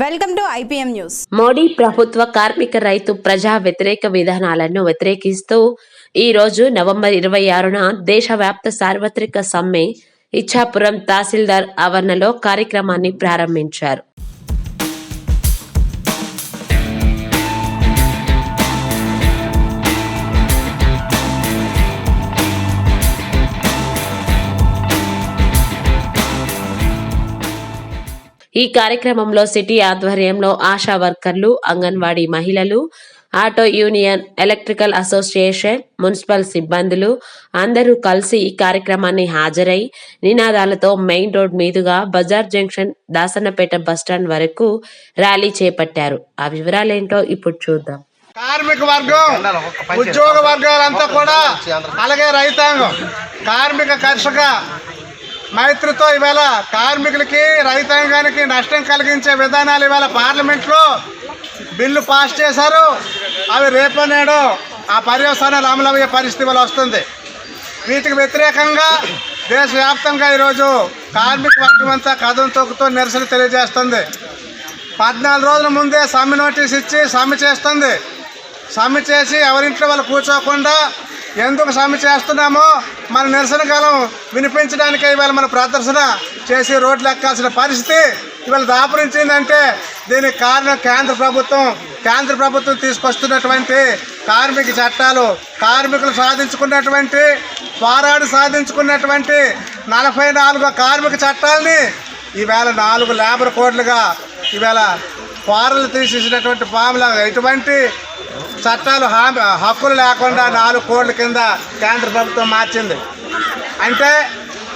Welcome to IPM news. Modi ప్రభుత్వ కార్మిక రైతు ప్రజా వ్యతిరేక విధానాలను వ్యతిరేకిస్తూ ఈ రోజు నవంబర్ ఇరవై ఆరున దేశవ్యాప్త సార్వత్రిక సమ్మె ఇచ్చాపురం తహసీల్దార్ ఆవరణలో కార్యక్రమాన్ని ప్రారంభించారు. ఈ కార్యక్రమంలో సిటీ ఆధ్వర్యంలో ఆశా వర్కర్లు అంగన్వాడీ మహిళలు auto union electrical association municipal సిబ్బందులు అందరూ కలిసి ఈ కార్యక్రమాన్ని హాజరై నినాదాలతో మెయిన్ రోడ్ మీదుగా బజార్ జంక్షన్ దాసన్నపేట బస్టాండ్ వరకు ర్యాలీ చేపట్టారు. ఆ వివరాలేంటో ఇప్పుడు చూద్దాం. కార్మిక వర్గం ఉద్యోగ వర్గాలంతా కూడా అలాగే రైతాంగం. కార్మిక కర్షక మైత్రితో ఇవాళ కార్మికులకి రైతాంగానికి నష్టం కలిగించే విధానాలు ఇవాళ పార్లమెంట్లో బిల్లు పాస్ చేశారు. అవి రేపు నేడు ఆ పర్యవసానాలు అమలయ్యే పరిస్థితి వల్ల వస్తుంది. వీటికి వ్యతిరేకంగా దేశవ్యాప్తంగా ఈరోజు కార్మిక వర్గం అంతా కథం తొక్కుతూ నిరసన తెలియజేస్తుంది. పద్నాలుగు రోజుల ముందే సమ్మె నోటీస్ ఇచ్చి సమ్మె చేస్తుంది. సమ్మె చేసి ఎవరింట్లో వాళ్ళు కూర్చోకుండా ఎందుకు సమ్మె చేస్తున్నామో మన నిరసన కాలం వినిపించడానికే ఇవాళ మన ప్రదర్శన చేసి రోడ్లు ఎక్కాల్సిన పరిస్థితి ఇవాళ దాపురించిందంటే దీనికి కారణం కేంద్ర ప్రభుత్వం. కేంద్ర ప్రభుత్వం తీసుకొస్తున్నటువంటి కార్మిక చట్టాలు కార్మికులు సాధించుకున్నటువంటి పోరాడు సాధించుకున్నటువంటి నలభై నాలుగు కార్మిక చట్టాలని ఈవేళ నాలుగు లేబర్ కోడ్లుగా ఈవేళ పారలు తీసేసినటువంటి పాముల ఎటువంటి చట్టాలు హక్కులు లేకుండా నాలుగు కోట్ల కింద కేంద్ర ప్రభుత్వం మార్చింది. అంటే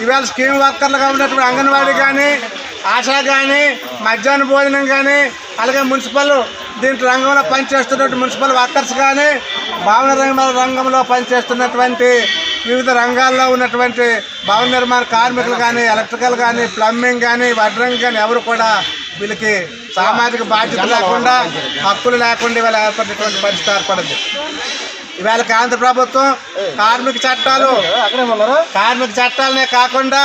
ఇవాళ స్కీమ్ వర్కర్లుగా ఉన్నటువంటి అంగన్వాడీ కానీ ఆశా కానీ మధ్యాహ్న భోజనం కానీ అలాగే మున్సిపల్ దీంట్లో రంగంలో పనిచేస్తున్నటువంటి మున్సిపల్ వర్కర్స్ కానీ భావన రంగంలో పనిచేస్తున్నటువంటి వివిధ రంగాల్లో ఉన్నటువంటి భవన నిర్మాణ కార్మికులు కానీ ఎలక్ట్రికల్ కానీ ప్లంబింగ్ కానీ వడ్రంగి కానీ ఎవరు కూడా వీళ్ళకి సామాజిక బాధ్యత లేకుండా హక్కులు లేకుండా ఇవాళ ఏర్పడినటువంటి పరిస్థితి ఏర్పడింది. ఇవాళ కేంద్ర ప్రభుత్వం కార్మిక చట్టాలు కార్మిక చట్టాలనే కాకుండా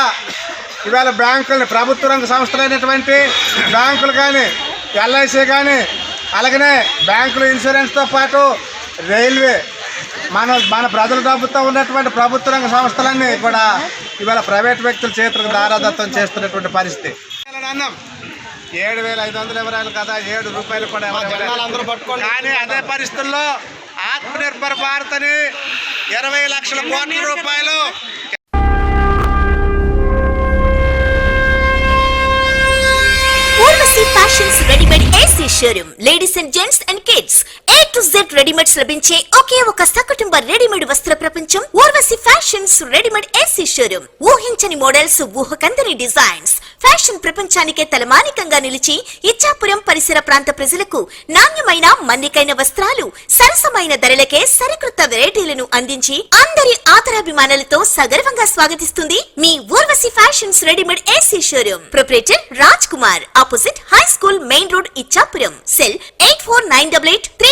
ఇవాళ బ్యాంకులని ప్రభుత్వ రంగ సంస్థలైనటువంటి బ్యాంకులు కానీ ఎల్ఐసి కానీ అలాగనే బ్యాంకులు ఇన్సూరెన్స్తో పాటు రైల్వే మన మన ప్రజల డబ్బుతో ఉన్నటువంటి ప్రభుత్వ రంగ సంస్థలన్నీ కూడా ఇవాళ ప్రైవేట్ వ్యక్తుల చేతులకు దారాదత్తం చేస్తున్నటువంటి పరిస్థితి. అన్నం. ఏడు వేల ఐదు వందల ఇవ్వరాలు కదా ఏడు రూపాయలు కూడా ఎవరు ఇవ్వలేదు. కానీ అదే పరిస్థితుల్లో ఆత్మనిర్భర్ భారత్ అని ఇరవై లక్షల కోట్ల రూపాయలు fashions readymade AC showroom ladies and gents and kids A to Z readymades లభించే ఒకే ఒక సకుటుంబ రెడీమేడ్ వస్త్ర ప్రపంచం Urvashi fashions readymade AC showroom ఊహించని మోడల్స్ ఊహకందని డిజైన్స్ ఫ్యాషన్ ప్రపంచానికే తలమానికంగా నిలిచి ఇచ్చాపురం పరిసర ప్రాంత ప్రజలకు నాణ్యమైన మన్నికైన వస్త్రాలు సరసమైన ధరలకే సరికృత వెరైటీలను అందించి అందరి ఆదరాభిమానాలతో సగర్వంగా స్వాగతిస్తుంది మీ Urvashi fashions readymade AC showroom proprietor Raj Kumar opposite high school main road Ichchapuram. Cell eight four nine double eight three